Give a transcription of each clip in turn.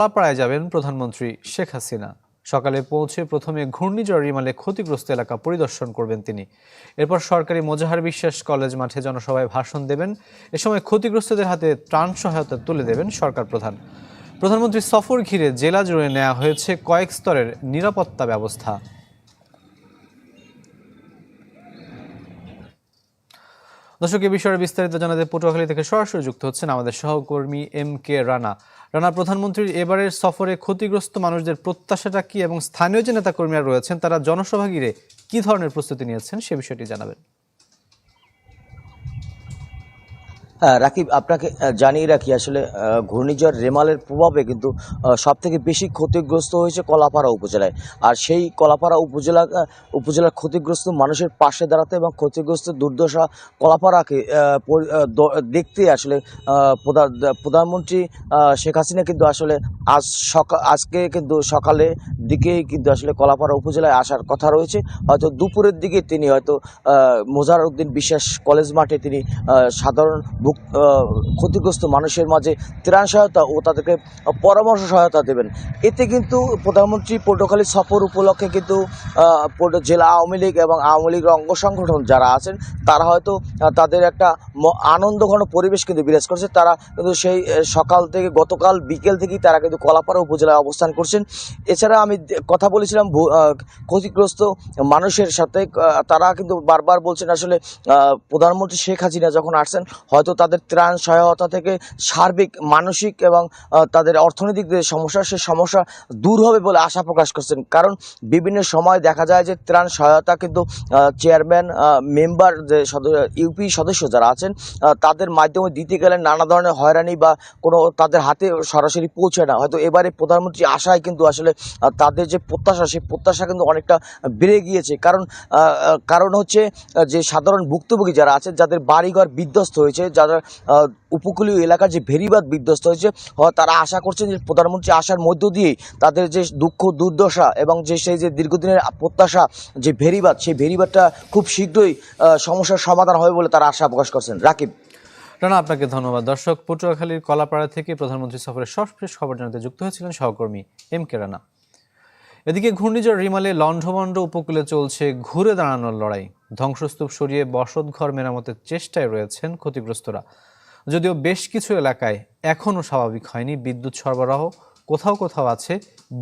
কলাপাড়ায় যাবেন প্রধানমন্ত্রী শেখ হাসিনা। সকালে পৌঁছে প্রথমে ঘূর্ণিঝড় রিমালে ক্ষতিগ্রস্ত এলাকা পরিদর্শন করবেন তিনি। এরপর সরকারি মোজাহার বিশ্বাস কলেজ মাঠে জনসভায় ভাষণ দেবেন। এ সময় ক্ষতিগ্রস্তদের হাতে ত্রাণ সহায়তা তুলে দেবেন সরকার প্রধান। প্রধানমন্ত্রী সফর ঘিরে জেলা জুড়ে নেওয়া হয়েছে কয়েক স্তরের নিরাপত্তা ব্যবস্থা। দর্শক এই বিষয়ে বিস্তারিত জানাতে পটুয়াখালী থেকে সরাসরি যুক্ত হচ্ছেন আমাদের সহকর্মী এম কে রানা। রানা, প্রধানমন্ত্রীর এবারের সফরে ক্ষতিগ্রস্ত মানুষদের প্রত্যাশাটা কি এবং স্থানীয় যে নেতাকর্মীরা রয়েছেন, তারা জনসভা ঘিরে কি ধরনের প্রস্তুতি নিয়েছেন, সে বিষয়টি জানাবেন। হ্যাঁ রাকিব, আপনাকে জানিয়ে রাখি, আসলে ঘূর্ণিঝড় রেমালের প্রভাবে কিন্তু সব থেকে বেশি ক্ষতিগ্রস্ত হয়েছে কলাপাড়া উপজেলায়। আর সেই কলাপাড়া উপজেলা উপজেলার ক্ষতিগ্রস্ত মানুষের পাশে দাঁড়াতে এবং ক্ষতিগ্রস্ত দুর্দশা কলাপাড়াকে দেখতে আসলে প্রধানমন্ত্রী শেখ হাসিনা কিন্তু আসলে আজ সকাল আজকে কিন্তু সকালে দিকেই কিন্তু আসলে কলাপাড়া উপজেলায় আসার কথা রয়েছে। হয়তো দুপুরের দিকে তিনি হয়তো মোজার উদ্দিন বিশ্বাস কলেজ মাঠে তিনি সাধারণ ক্ষতিগ্রস্ত মানুষের মাঝে ত্রাণ সহায়তা ও তাদেরকে পরামর্শ সহায়তা দেবেন। এতে কিন্তু প্রধানমন্ত্রী পটুয়াখালী সফর উপলক্ষে কিন্তু জেলা আওয়ামী লীগ এবং আওয়ামী লীগের অঙ্গ সংগঠন যারা আছেন, তারা হয়তো তাদের একটা আনন্দঘন পরিবেশ কিন্তু বিরাজ করছে। তারা কিন্তু সেই সকাল থেকে গতকাল বিকেল থেকেই তারা কিন্তু কলাপাড়া উপজেলায় অবস্থান করছেন। এছাড়া আমি কথা বলেছিলাম ক্ষতিগ্রস্ত মানুষের সাথে তারা কিন্তু বারবার বলছেন আসলে প্রধানমন্ত্রী শেখ হাসিনা যখন আসছেন, হয়তো তাদের ত্রাণ সহায়তা থেকে সার্বিক, মানসিক এবং তাদের অর্থনৈতিক যে সমস্যা সেই সমস্যা দূর হবে বলে আশা প্রকাশ করছেন। কারণ বিভিন্ন সময় দেখা যায় যে ত্রাণ সহায়তা কিন্তু চেয়ারম্যান মেম্বার যে সদস্য ইউপি সদস্য যারা আছেন তাদের মাধ্যমে দিতে গেলে নানা ধরনের হয়রানি বা কোনো তাদের হাতে সরাসরি পৌঁছে না। হয়তো এবারে প্রধানমন্ত্রী আশায় কিন্তু আসলে তাদের যে প্রত্যাশা, সেই প্রত্যাশা কিন্তু অনেকটা বেড়ে গিয়েছে। কারণ কারণ হচ্ছে যে সাধারণ ভুক্তভোগী যারা আছেন, যাদের বাড়িঘর বিধ্বস্ত হয়েছে যারা আহ, উপকূলীয় এলাকার যে ভেরিবাদ বিধ্বস্ত হয়েছে তারা আশা করছেন যে প্রধানমন্ত্রী আসার মধ্য দিয়েই তাদের যে দুঃখ দুর্দশা এবং যে সেই যে দীর্ঘদিনের প্রত্যাশা যে ভেরিবাদ সেই ভেরিবাদটা খুব শীঘ্রই সমস্যার সমাধান হবে বলে তারা আশা প্রকাশ করছেন। রাকিব। রানা আপনাকে ধন্যবাদ। দর্শক পটুয়াখালীর কলাপাড়া থেকে প্রধানমন্ত্রী সফরের সর্বশেষ খবর জানাতে যুক্ত হয়েছিলেন সহকর্মী এম কে রানা। এদিকে ঘূর্ণিঝড় রিমালে লণ্ডভণ্ড উপকূলে চলছে ঘুরে দাঁড়ানোর লড়াই। ধ্বংসস্তূপ সরিয়ে বসতঘর মেরামতের চেষ্টায় রয়েছেন ক্ষতিগ্রস্তরা। যদিও বেশ কিছু এলাকায় এখনও স্বাভাবিক হয়নি বিদ্যুৎ সরবরাহ, কোথাও কোথাও আছে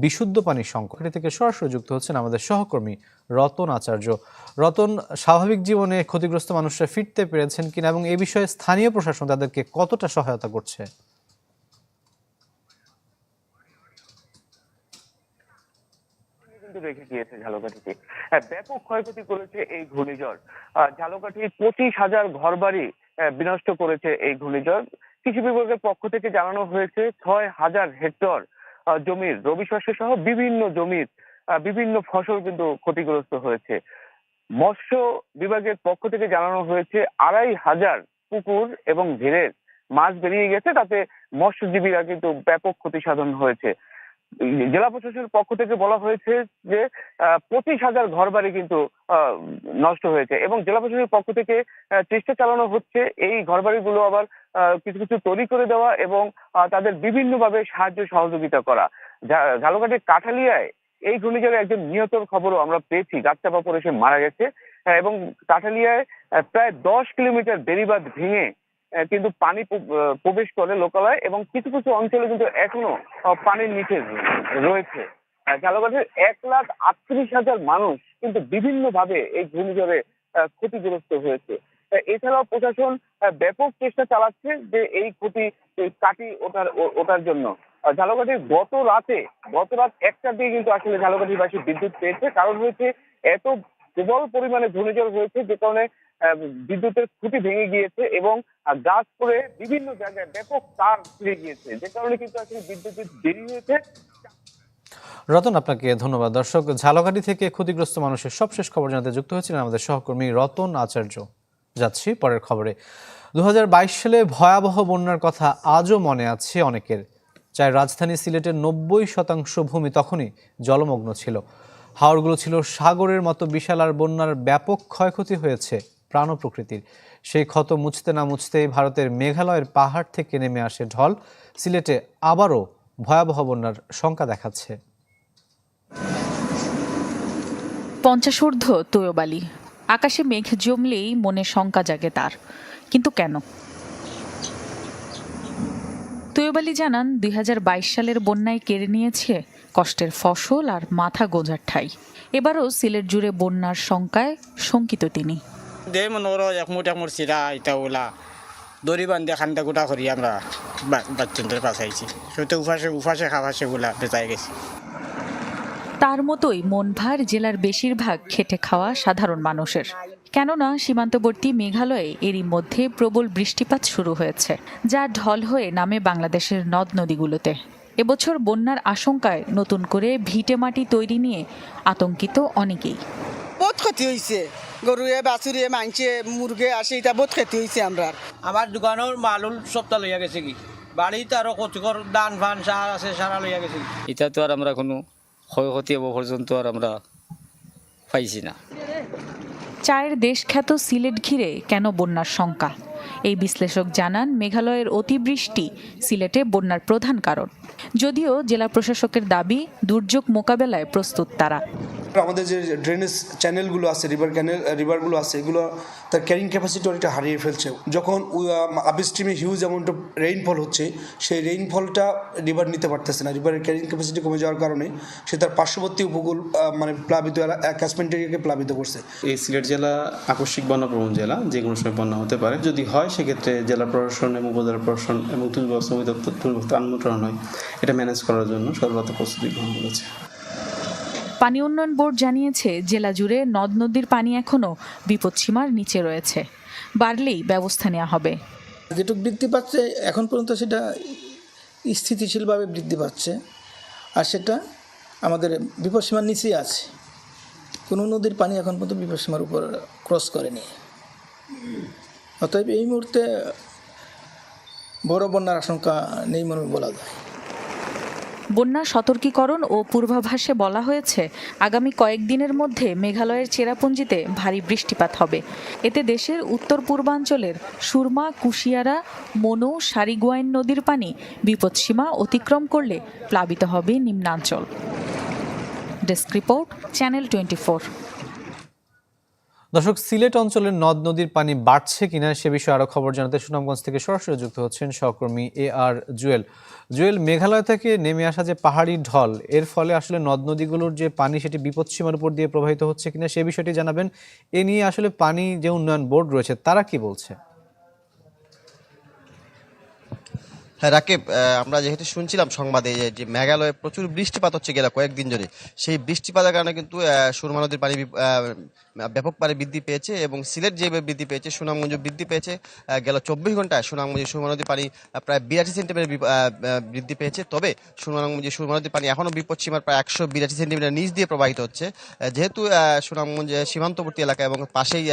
বিশুদ্ধ পানির সংকট। থেকে সরাসরি যুক্ত হচ্ছেন আমাদের সহকর্মী রতন আচার্য। রতন, স্বাভাবিক জীবনে ক্ষতিগ্রস্ত মানুষরা ফিরতে পেরেছেন কিনা এবং এ বিষয়ে স্থানীয় প্রশাসন তাদেরকে কতটা সহায়তা করছে? কিন্তু রেখে গিয়েছে ঝালকাঠিতে। হ্যাঁ, ব্যাপক ক্ষয়ক্ষতি করেছে এই ঘূর্ণিঝড়। ঝালকাঠির পঁচিশ হাজার ঘরবাড়ি বিনষ্ট করেছে এই ঘূর্ণিঝড়। কৃষি বিভাগের পক্ষ থেকে জানানো হয়েছে ছয় হাজার হেক্টর জমির রবি শস্য সহ বিভিন্ন জমির বিভিন্ন ফসল কিন্তু ক্ষতিগ্রস্ত হয়েছে। মৎস্য বিভাগের পক্ষ থেকে জানানো হয়েছে আড়াই হাজার পুকুর এবং ঘেরের মাছ বেরিয়ে গেছে তাতে মৎস্যজীবীরা কিন্তু ব্যাপক ক্ষতি সাধন হয়েছে। জেলা প্রশাসনের পক্ষ থেকে বলা হয়েছে যে পঁচিশ হাজার ঘর বাড়ি কিন্তু নষ্ট হয়েছে এবং জেলা প্রশাসনের পক্ষ থেকে চেষ্টা চালানো হচ্ছে এই ঘর বাড়িগুলো আবার কিছু কিছু তৈরি করে দেওয়া এবং তাদের বিভিন্নভাবে সাহায্য সহযোগিতা করা। ঝালকাঠির কাঠালিয়ায় এই ঘূর্ণিঝড়ে একজন নিহতর খবরও আমরা পেয়েছি। গাছচাপা পড়ে সে মারা গেছে। এবং কাঠালিয়ায় প্রায় দশ কিলোমিটার বেড়িবাঁধ ভেঙে কিন্তু পানি প্রবেশ করে লোকালয় এবং কিছু কিছু অঞ্চলে কিন্তু এখনও পানির নিচে রয়েছে। ঝালকাঠির এক লাখ আটত্রিশ হাজার মানুষ কিন্তু বিভিন্ন ভাবে এই ঘূর্ণিঝড়ে ক্ষতিগ্রস্ত হয়েছে। এছাড়াও প্রশাসন ব্যাপক চেষ্টা চালাচ্ছে যে এই ক্ষতি কাটি ওঠার ওঠার জন্য। আহ, ঝালকাঠির গত রাতে গত রাত একটার দিকে কিন্তু আসলে ঝালকাঠিবাসী বিদ্যুৎ পেয়েছে। কারণ হয়েছে এত প্রবল পরিমাণে ঘূর্ণিঝড় হয়েছে যে কারণে বিদ্যুতের খুঁটি ভেঙে গিয়েছে এবং গাছ পড়ে বিভিন্ন জায়গায় ব্যাপক তার ছিঁড়ে গিয়েছে। যে কারণে কিন্তু আসলে বিদ্যুতের দেরি হয়েছে। রতন, আপনাকে ধন্যবাদ। দর্শক, ঝালকাঠি থেকে ক্ষতিগ্রস্ত মানুষের সবশেষ খবর জানাতে যুক্ত হয়েছিলেন আমাদের সহকর্মী রতন আচার্য। যাচ্ছি পরের খবরে। দু হাজার বাইশ সালে ভয়াবহ বন্যার কথা আজও মনে আছে অনেকের। চাই রাজধানী সিলেটের নব্বই শতাংশ ভূমি তখনই জলমগ্ন ছিল। হাওড়গুলো ছিল সাগরের মতো বিশাল আর বন্যার ব্যাপক ক্ষয়ক্ষতি হয়েছে। প্রাণ প্রকৃতির সেই ক্ষত মুছতে না মুছতেই ভারতের মেঘালয়ের পাহাড় থেকে নেমে আসে ঢল। সিলেটে আবারও ভয়াবহ বন্যার শঙ্কা দেখাচ্ছে। পঞ্চাশোর্ধ্ব তৈয়বালি। আকাশে মেঘ জমলেই মনে শঙ্কা জাগে তার। কিন্তু কেন? তৈয়বালি জানান, দুই হাজার বাইশ সালের বন্যায় কেড়ে নিয়েছে কষ্টের ফসল আর মাথা গোঁজার ঠাই। এবারও সিলেট জুড়ে বন্যার শঙ্কায় শঙ্কিত তিনি। দে মনে করো একমুট একমুট চিরা ইটা ওলা দড়ি বান্ধে খান্দা গোটা করি আমরা বাচ্চনদের পাশাইছি সেটা উফাসে উফাসে খাবাসে গুলা বেচাই গেছি। তার মতোই মন ভার জেলার বেশিরভাগ খেটে খাওয়া সাধারণ মানুষের। কেননা, সীমান্তবর্তী মেঘালয়ে এরই মধ্যে প্রবল বৃষ্টিপাত শুরু হয়েছে, যা ঢল হয়ে নামে বাংলাদেশের নদ নদীগুলোতে। এবছর বন্যার আশঙ্কায় নতুন করে ভিটে মাটি তৈরি নিয়ে আতঙ্কিত অনেকেই। বহুত ক্ষতি হয়েছে গরুয়ে বাছুরিয়ে মাংসে মুরগে আসে এটা বহুত ক্ষতি হয়েছে আমরা। আমার দোকানের মালুল সপ্তাহ লইয়া গেছে কি? বাড়িতে আরও কচুকর দান ফান সার আছে সারা লইয়া গেছে এটা তো আর আমরা কোনো ক্ষয়ক্ষতি হব পর্যন্ত আর আমরা পাইছি না। চায়ের দেশখ্যাত সিলেট ঘিরে কেন বন্যার শঙ্কা? এই বিশ্লেষক জানান মেঘালয়ের অতিবৃষ্টি সিলেটে বন্যার প্রধান কারণ। যদিও জেলা প্রশাসকের দাবি দুর্যোগ মোকাবেলায় প্রস্তুত তারা। আমাদের যে ড্রেনেজ চ্যানেলগুলো আছে রিভার ক্যানেল রিভারগুলো আছে, এগুলো তার ক্যারিং ক্যাপাসিটি অনেকটা হারিয়ে ফেলছে। যখন আবিস্ট্রিমে হিউজ অ্যামাউন্ট অফ রেইনফল হচ্ছে, সেই রেইনফলটা রিভার নিতে পারতেছে না। রিভারের ক্যারিং ক্যাপাসিটি কমে যাওয়ার কারণে সে তার পার্শ্ববর্তী উপকূল মানে প্লাবিত ক্যাচমেন্ট এরিয়াকে প্লাবিত করছে। এই সিলেট জেলা আকস্মিক বন্যাপ্রবণ জেলা, যে কোনো সময় বন্যা হতে পারে। যদি হয়, সেক্ষেত্রে জেলা প্রশাসন এবং উপজেলা প্রশাসন এবং ব্যবস্থা অধিদপ্তর তুল আন্মন্ত্রণ হয় এটা ম্যানেজ করার জন্য সর্বত প্রস্তুতি গ্রহণ করেছে। পানি উন্নয়ন বোর্ড জানিয়েছে, জেলা জুড়ে নদ নদীর পানি এখনও বিপদসীমার নিচে রয়েছে। বাড়লেই ব্যবস্থা নেওয়া হবে। যেটুকু বৃদ্ধি পাচ্ছে, এখন পর্যন্ত সেটা স্থিতিশীলভাবে বৃদ্ধি পাচ্ছে। আর সেটা আমাদের বিপদসীমার নিচেই আছে। কোনো নদীর পানি এখন পর্যন্ত বিপদসীমার উপর ক্রস করেনি। অতএব এই মুহূর্তে বড় বন্যার আশঙ্কা নেই মনে বলা যায়। বন্যা সতর্কীকরণ ও পূর্বাভাসে বলা হয়েছে, আগামী কয়েকদিনের মধ্যে মেঘালয়ের চেরাপুঞ্জিতে ভারী বৃষ্টিপাত হবে। এতে দেশের উত্তর পূর্বাঞ্চলের সুরমা, কুশিয়ারা, মনো, সারিগোয়াইন নদীর পানি বিপদসীমা অতিক্রম করলে প্লাবিত হবে নিম্নাঞ্চল। ডেস্ক রিপোর্ট, চ্যানেল টোয়েন্টি দর্শক, সিলেট অঞ্চলের নদ নদীর পানি বাড়ছে কিনা সে বিষয়ে আরও খবর জানাতে সুনামগঞ্জ থেকে সরাসরি যুক্ত হচ্ছেন সহকর্মী এ আর জুয়েল। জুয়েল, মেঘালয় থেকে নেমে আসা যে পাহাড়ি ঢল, এর ফলে আসলে নদ নদীগুলোর যে পানি সেটি বিপদসীমার উপর দিয়ে প্রবাহিত হচ্ছে কিনা সে বিষয়টি জানাবেন। এ নিয়ে আসলে পানি যে উন্নয়ন বোর্ড রয়েছে, তারা কি বলছে? হ্যাঁ রাকিব আমরা যেহেতু শুনছিলাম সংবাদে যে- মেঘালয়ে প্রচুর বৃষ্টিপাত হচ্ছে গেল কয়েকদিন ধরে, সেই বৃষ্টিপাতের কারণে কিন্তু সুরমা নদীর পানি ব্যাপক পারে বৃদ্ধি পেয়েছে এবং সিলেট যেভাবে বৃদ্ধি পেয়েছে সুনামগঞ্জ বৃদ্ধি পেয়েছে গেল চব্বিশ ঘন্টায় সুনামগঞ্জে সুরমা নদীর পানি প্রায় বিরাশি সেন্টিমিটার বৃদ্ধি পেয়েছে, তবে সুনামগঞ্জে সুরমা নদীর পানি এখনও বিপদসীমার প্রায় একশো বিরাশি সেন্টিমিটার নিচ দিয়ে প্রবাহিত হচ্ছে। যেহেতু সুনামগঞ্জ সীমান্তবর্তী এলাকা এবং পাশেই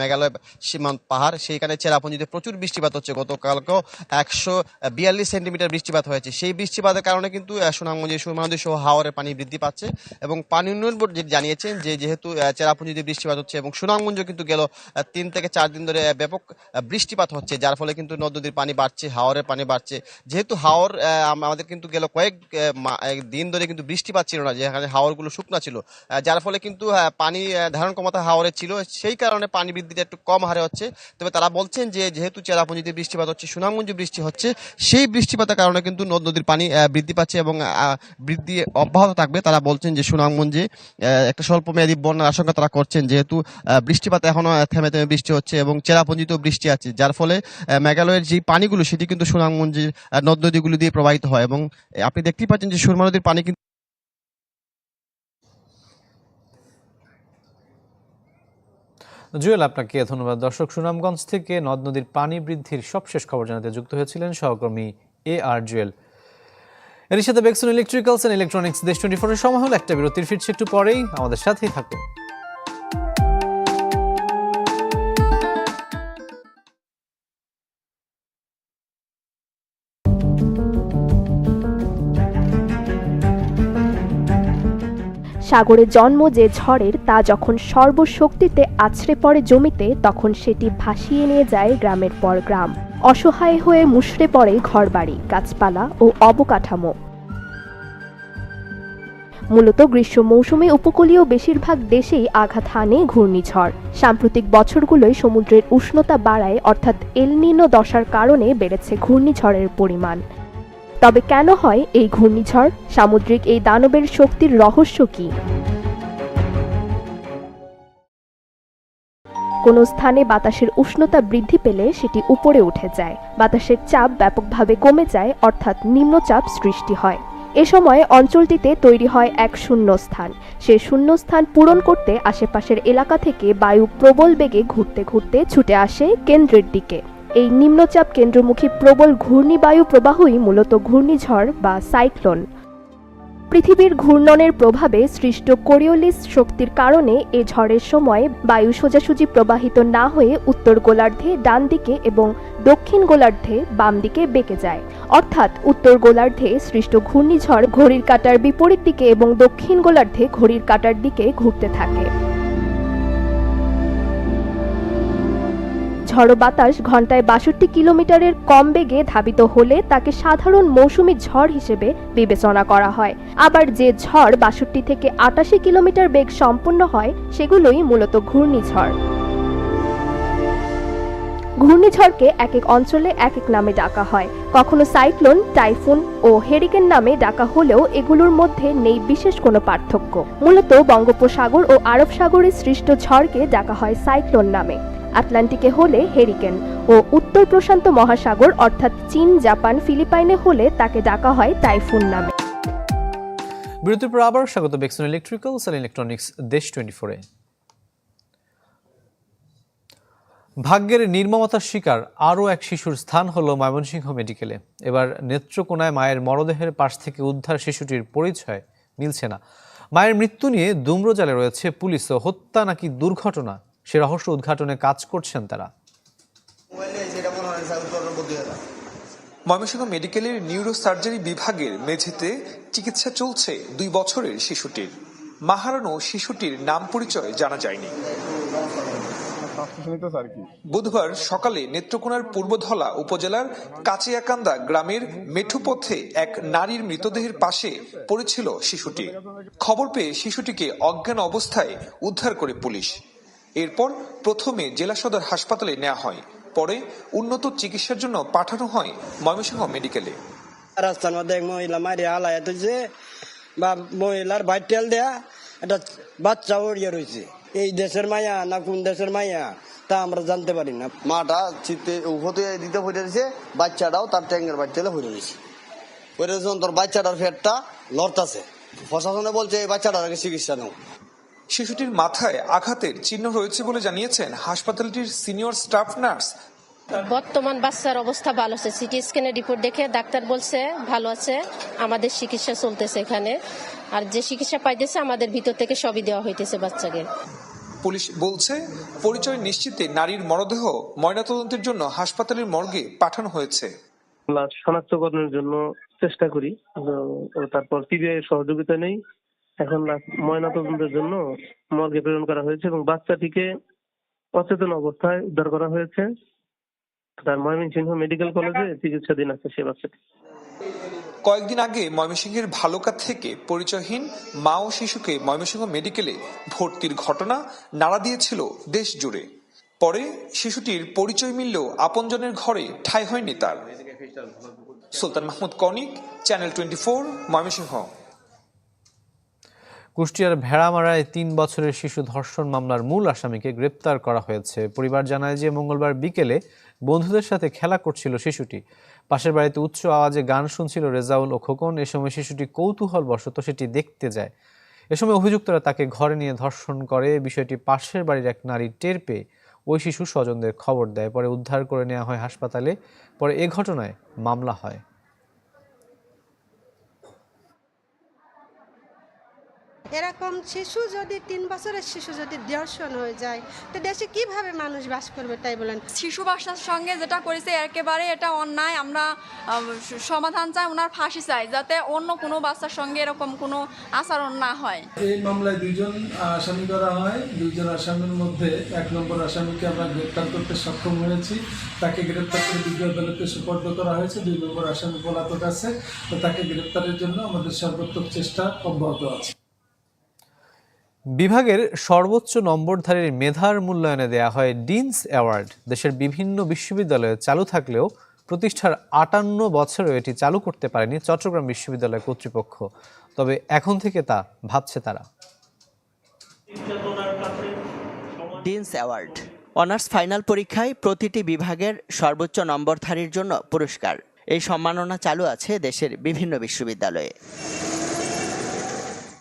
মেঘালয় সীমান্ত পাহাড়, সেইখানে চেরাপুঞ্জিতে প্রচুর বৃষ্টিপাত হচ্ছে, গতকালকেও একশো বিয়াল্লিশ সেন্টিমিটার বৃষ্টিপাত হয়েছে। সেই বৃষ্টিপাতের কারণে কিন্তু সুনামগঞ্জে নদী সহ হাওরের পানি বৃদ্ধি পাচ্ছে এবং পানি উন্নয়ন বোর্ড যেটি জানিয়েছেন যে, যেহেতু চেরাপুঞ্জিতে বৃষ্টিপাত হচ্ছে এবং সুনামগঞ্জ কিন্তু গেল তিন থেকে চার দিন ধরে ব্যাপক বৃষ্টিপাত হচ্ছে। যার ফলে কিন্তু নদ নদীর পানি বাড়ছে হাওরের পানি বাড়ছে। যেহেতু হাওর আমাদের কিন্তু গেল কয়েক দিন ধরে কিন্তু বৃষ্টিপাত ছিল না, যেখানে হাওরগুলো শুকনা ছিল। যার ফলে কিন্তু পানি ধারণ ক্ষমতা হাওরে ছিল। সেই কারণে পানি বৃদ্ধিটা একটু কম হারে হচ্ছে। তবে তারা বলছেন যে, যেহেতু চেরাপুঞ্জিতে বৃষ্টিপাত হচ্ছে, সুনামগঞ্জে বৃষ্টি হচ্ছে, সেই বৃষ্টিপাতের কারণে কিন্তু নদ নদীর পানি বৃদ্ধি পাচ্ছে এবং বৃদ্ধি অব্যাহত থাকবে। তারা বলছেন যে সুনামগঞ্জে একটা স্বল্প মেয়াদী বন্যার আশঙ্কা তারা করছেন। যেহেতু বৃষ্টিপাত এখনও থেমে থেমে বৃষ্টি হচ্ছে এবং চেরাপুঞ্জিতেও বৃষ্টি আছে, যার ফলে মেঘালয়ের যে পানিগুলো, সেটি কিন্তু সুনামগঞ্জের নদ নদীগুলো দিয়ে প্রবাহিত হয় এবং আপনি দেখতেই পাচ্ছেন যে সুরমা নদীর পানি কিন্তু জুয়েল, আপনাকে ধন্যবাদ। দর্শক, সুনামগঞ্জ থেকে নদ নদীর পানি বৃদ্ধির সবশেষ খবর জানাতে যুক্ত হয়েছিলেন সহকর্মী এ আর জুয়েল। এর সাথে বেক্সন electricals and electronics Desh twenty ফোরের সময় হল, একটা বিরতির ফিরছে একটু পরেই। আমাদের সাথেই থাকুন। সাগরে জন্ম যে ঝড়ের, তা যখন সর্বশক্তিতে আছড়ে পড়ে জমিতে, তখন সেটি ভাসিয়ে নিয়ে যায় গ্রামের পর গ্রাম। অসহায় হয়ে মুষড়ে পড়ে ঘরবাড়ি, গাছপালা ও অবকাঠামো। মূলত গ্রীষ্ম মৌসুমে উপকূলীয় বেশিরভাগ দেশেই আঘাত হানে ঘূর্ণিঝড়। সাম্প্রতিক বছরগুলোয় সমুদ্রের উষ্ণতা বাড়ায়, অর্থাৎ এলনিনো দশার কারণে বেড়েছে ঘূর্ণিঝড়ের পরিমাণ। তবে কেন হয় এই ঘূর্ণিঝড়? সামুদ্রিক এই দানবের শক্তির রহস্য কী? কোনো স্থানে বাতাসের উষ্ণতা বৃদ্ধি পেলে সেটি উপরে উঠে যায়। বাতাসের চাপ ব্যাপকভাবে কমে যায়, অর্থাৎ নিম্নচাপ সৃষ্টি হয়। এ সময় অঞ্চলটিতে তৈরি হয় এক শূন্যস্থান। সে শূন্যস্থান পূরণ করতে আশেপাশের এলাকা থেকে বায়ু প্রবল বেগে ঘুরতে ঘুরতে ছুটে আসে কেন্দ্রের দিকে। এই নিম্নচাপ কেন্দ্রমুখী প্রবল ঘূর্ণিবায়ু প্রবাহই মূলত ঘূর্ণিঝড় বা সাইক্লোন। পৃথিবীর ঘূর্ণনের প্রভাবে সৃষ্ট কোরিওলিস শক্তির কারণে এ ঝড়ের সময় বায়ু সোজাসুজি প্রবাহিত না হয়ে উত্তর গোলার্ধে ডান দিকে এবং দক্ষিণ গোলার্ধে বাম দিকে বেঁকে যায়। অর্থাৎ উত্তর গোলার্ধে সৃষ্ট ঘূর্ণিঝড় ঘড়ির কাটার বিপরীত দিকে এবং দক্ষিণ গোলার্ধে ঘড়ির কাটার দিকে ঘুরতে থাকে। ঝড়ো বাতাস ঘন্টায় বাষট্টি কিলোমিটারের কম বেগে ধাবিত হলে তাকে সাধারণ মৌসুমি ঝড় হিসেবে বিবেচনা করা হয়। আবার যে ঝড় বাষট্টি থেকে আটাশি কিলোমিটার বেগ সম্পন্ন হয়, সেগুলোই মূলত ঘূর্ণিঝড়। ঘূর্ণিঝড়কে এক এক অঞ্চলে এক এক নামে ডাকা হয়। কখনো সাইক্লোন, টাইফুন ও হেরিকেন নামে ডাকা হলেও এগুলোর মধ্যে নেই বিশেষ কোনো পার্থক্য। মূলত বঙ্গোপসাগর ও আরব সাগরে সৃষ্ট ঝড়কে ডাকা হয় সাইক্লোন নামে। আটলান্টিকে হলে হেরিকেন ও উত্তর প্রশান্ত মহাসাগর অর্থাৎ চীন, জাপান, ফিলিপাইনে হলে তাকে ডাকা হয় টাইফুন নামে। বিরতির পর আবার স্বাগত বেক্সন electricals and electronics Desh twenty ফোরে ভাগ্যের নির্মমতার শিকার আরও এক শিশুর স্থান হল ময়মনসিংহ মেডিকেলে এবার নেত্রকোনায় মায়ের মরদেহের পাশ থেকে উদ্ধার শিশুটির পরিচয় মিলছে না। মায়ের মৃত্যু নিয়ে দুম্রজালে রয়েছে পুলিশ ও হত্যা নাকি দুর্ঘটনা সে রহস্য উদ্ঘাটনে কাজ করছেন তারা। ময়মনসিংহ মেডিকেলের নিউরো সার্জারি বিভাগের মেঝেতে চিকিৎসা চলছে দুই বছরের শিশুটির। মা হারানো শিশুটির নাম পরিচয় জানা যায়নি। বুধবার সকালে নেত্রকোনার পূর্বধলা উপজেলার কাচিয়াকান্দা গ্রামের মেঠুপথে এক নারীর মৃতদেহের পাশে পড়েছিল শিশুটি। খবর পেয়ে শিশুটিকে অজ্ঞান অবস্থায় উদ্ধার করে পুলিশ। এরপর প্রথমে জেলা সদর হাসপাতালে নেওয়া হয়। পরে উন্নত চিকিৎসার জন্য পাঠানো হয় ময়মনসিংহ মেডিকেলে। রাস্তার মধ্যে এক মহিলা মারি হালায় তুলছে বা মহিলার বাইর তেল দেয়া একটা বাচ্চা উড়িয়ে রয়েছে এই দেশের মায়া না কোন দেশের মায়া তা আমরা জানতে পারি না। মাটা চিত্তে উভতে দিতে হয়ে রয়েছে বাচ্চাটাও তার ট্যাঙ্গের বাচ্চালে হয়ে রয়েছে হয়ে রয়েছে তোর বাচ্চাটার ফেটটা লড়তাছে প্রশাসনে বলছে এই বাচ্চাটার আগে চিকিৎসা নেও। শিশুটির মাথায় আঘাতের চিহ্ন রয়েছে বলে জানিয়েছেন হাসপাতালটির সিনিয়র স্টাফ নার্স। বর্তমান বাচ্চার অবস্থা ভালো আছে। সিটি স্ক্যানের রিপোর্ট দেখে ডাক্তার বলছে ভালো আছে আমাদের চিকিৎসা চলতেছে এখানে। আর যে চিকিৎসা পাইতেছে আমাদের ভিতর থেকে সবই দেওয়া হইতেছে বাচ্চাকে। পুলিশ বলছে পরিচয় নিশ্চিতে নারীর মরদেহ ময়নাতদন্তের জন্য হাসপাতালের মর্গে পাঠানো হয়েছে। লাশ শনাক্তকরণের জন্য চেষ্টা করি তারপর সিবিআই সহযোগিতা নেই। এখন ময়নাতদন্তের জন্য মর্গে প্রেরণ করা হয়েছে এবং বাচ্চাটিকে অচেতন অবস্থায় উদ্ধার করা হয়েছে। তার ময়মনসিংহ মেডিকেল কলেজে চিকিৎসাধীন আছে সে বাচ্চাটি। কয়েকদিন আগে ময়মনসিংহের ভালুকা থেকে পরিচয়হীন মা ও শিশুকে ময়মনসিংহ মেডিকেলে ভর্তির ঘটনা নাড়া দিয়েছিল দেশ জুড়ে। পরে শিশুটির পরিচয় মিললেও আপনজনের ঘরে ঠাঁই হয়নি তার। সুলতান মাহমুদ কনিক, চ্যানেল টোয়েন্টি ফোর, ময়মনসিংহ। কুষ্টিয়ার ভেড়ামারায় তিন বছরের শিশু ধর্ষণ মামলার মূল আসামিকে গ্রেপ্তার করা হয়েছে। পরিবার জানায় যে মঙ্গলবার বিকেলে বন্ধুদের সাথে খেলা করছিল শিশুটি। পাশের বাড়িতে উচ্চ আওয়াজে গান শুনছিল রেজাউল ও খোকন। এ সময় শিশুটি কৌতূহল বশত সেটি দেখতে যায়। এ সময় অভিযুক্তরা তাকে ঘরে নিয়ে ধর্ষণ করে। বিষয়টি পাশের বাড়ির এক নারী টের পেয়ে ওই শিশু স্বজনদের খবর দেয়। পরে উদ্ধার করে নেওয়া হয় হাসপাতালে। পরে এ ঘটনায় মামলা হয়। এরকম শিশু যদি তিন বছরের শিশু যদি দর্শন হয়ে যায় তো দেশে কীভাবে মানুষ বাস করবে তাই বলেন? শিশু বাসার সঙ্গে যেটা করেছে একেবারে এটা অন্যায়। আমরা সমাধান চাই ওনার ফাঁসি চাই যাতে অন্য কোনো বাচ্চার সঙ্গে এরকম কোনো আচরণ না হয়। এই মামলায় দুইজন আসামি করা হয়। দুইজন আসামির মধ্যে এক নম্বর আসামিকে আমরা গ্রেপ্তার করতে সক্ষম হয়েছি। তাকে গ্রেপ্তার করে বিজ্ঞ আদালতে সুপর্দ করা হয়েছে। দুই নম্বর আসামি পলাতক আছে। তো তাকে গ্রেপ্তারের জন্য আমাদের সর্বোত্তম চেষ্টা অব্যাহত আছে। বিভাগের সর্বোচ্চ নম্বরধারীর মেধার মূল্যায়নে দেয়া হয় ডিনস অ্যাওয়ার্ড। দেশের বিভিন্ন বিশ্ববিদ্যালয়ে চালু থাকলেও প্রতিষ্ঠার আটান্ন বছরেও এটি চালু করতে পারেনি চট্টগ্রাম বিশ্ববিদ্যালয় কর্তৃপক্ষ। তবে এখন থেকে তা ভাবছে তারা। Deans award. অনার্স ফাইনাল পরীক্ষায় প্রতিটি বিভাগের সর্বোচ্চ নম্বরধারীর জন্য পুরস্কার। এই সম্মাননা চালু আছে দেশের বিভিন্ন বিশ্ববিদ্যালয়ে।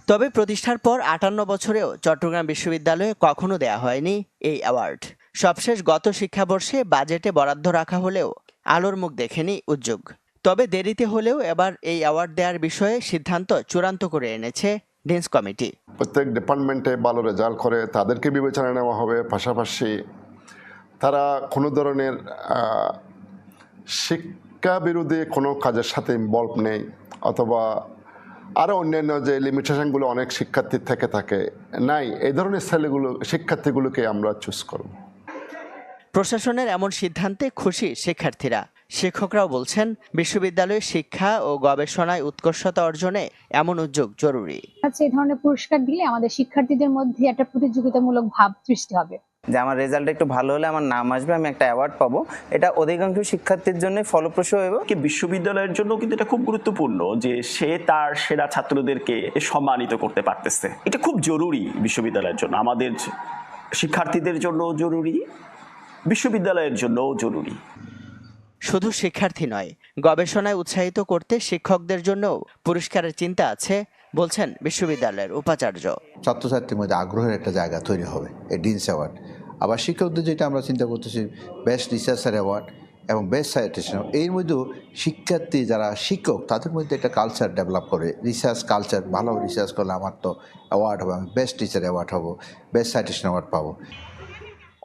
তবে প্রতিষ্ঠার পর আটান্ন বছরেও চট্টগ্রাম বিশ্ববিদ্যালয়ে কখনো দেয়া হয়নি এই অ্যাওয়ার্ড। সবশেষ গত শিক্ষাবর্ষে বাজেটে বরাদ্দ রাখা হলেও আলোর মুখ দেখেনি উদ্যোগ। তবে দেরিতে হলেও এবার এই অ্যাওয়ার্ড দেওয়ার বিষয়ে সিদ্ধান্ত চূড়ান্ত করে এনেছে ডিন্স কমিটি। প্রত্যেক ডিপার্টমেন্টে ভালো রেজাল্ট করে তাদেরকে বিবেচনা নেওয়া হবে। পাশাপাশি তারা কোনো ধরনের শিক্ষা বিরোধী কোনো কাজের সাথে ইনভলভ নেই অথবা আরও অন্যান্য যে লিমিটেশনগুলো অনেক শিক্ষার্থীর থেকে থাকে নাই এই ধরনের ছেলেগুলো শিক্ষার্থীগুলোকে আমরা চুজ করব। প্রশাসনের এমন সিদ্ধান্তে খুশি শিক্ষার্থীরা। শিক্ষকরাও বলছেন বিশ্ববিদ্যালয়ের শিক্ষা ও গবেষণায় উৎকর্ষতা অর্জনে এমন উদ্যোগ জরুরি। আচ্ছা এই ধরনের পুরস্কার দিলে আমাদের শিক্ষার্থীদের মধ্যে একটা প্রতিযোগিতামূলক ভাব সৃষ্টি হবে। যে আমার রেজাল্ট একটু ভালো হলে আমার নাম আসবে আমি একটা অ্যাওয়ার্ড পাবো। এটা অধিকাংশ শিক্ষার্থীর জন্য ফলপ্রসূ হবে কি বিশ্ববিদ্যালয়ের জন্য কিন্তু এটা খুব গুরুত্বপূর্ণ যে সে তার সেরা ছাত্রদেরকে সম্মানিত করতে পারতেছে। এটা খুব জরুরি বিশ্ববিদ্যালয়ের জন্য। আমাদের শিক্ষার্থীদের জন্য জরুরি বিশ্ববিদ্যালয়ের জন্যও জরুরি। শুধু শিক্ষার্থী নয় গবেষণায় উৎসাহিত করতে শিক্ষকদের জন্যও পুরস্কারের চিন্তা আছে বলছেন বিশ্ববিদ্যালয়ের উপাচার্য। ছাত্রছাত্রীর মধ্যে আগ্রহের একটা জায়গা তৈরি হবে এই ডিনস অ্যাওয়ার্ড আবার শিক্ষকদের যেটা আমরা চিন্তা করতেছি বেস্ট রিসার্চার অ্যাওয়ার্ড এবং বেস্ট সাইটেশন এর মধ্যেও শিক্ষার্থী যারা শিক্ষক, তাদের মধ্যে একটা কালচার ডেভেলপ করে। রিসার্চ কালচার ভালো রিসার্চ করলে আমার তো অ্যাওয়ার্ড হবে, আমি বেস্ট টিচার অ্যাওয়ার্ড হব বেস্ট সাইটেশন অ্যাওয়ার্ড পাবো।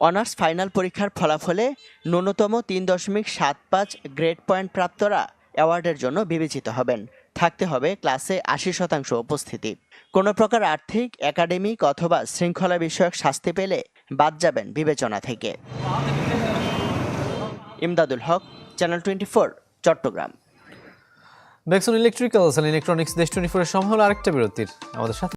অনার্স ফাইনাল পরীক্ষার ফলাফলে ন্যূনতম তিন দশমিক সাত পাঁচ গ্রেড পয়েন্ট প্রাপ্তরা অ্যাওয়ার্ডের জন্য বিবেচিত হবেন। থাকতে হবে ক্লাসে আশি শতাংশ উপস্থিতি। কোনো প্রকার আর্থিক একাডেমিক অথবা শৃঙ্খলা বিষয়ক শাস্তি পেলে বাদ যাবেন বিবেচনা থেকে। Imdadul Haque, channel twenty four, Chittagong. দেখুন electricals and electronics Desh twenty ফোরের সম্ভাবনা আরেকটা বিরতির। আমাদের সাথে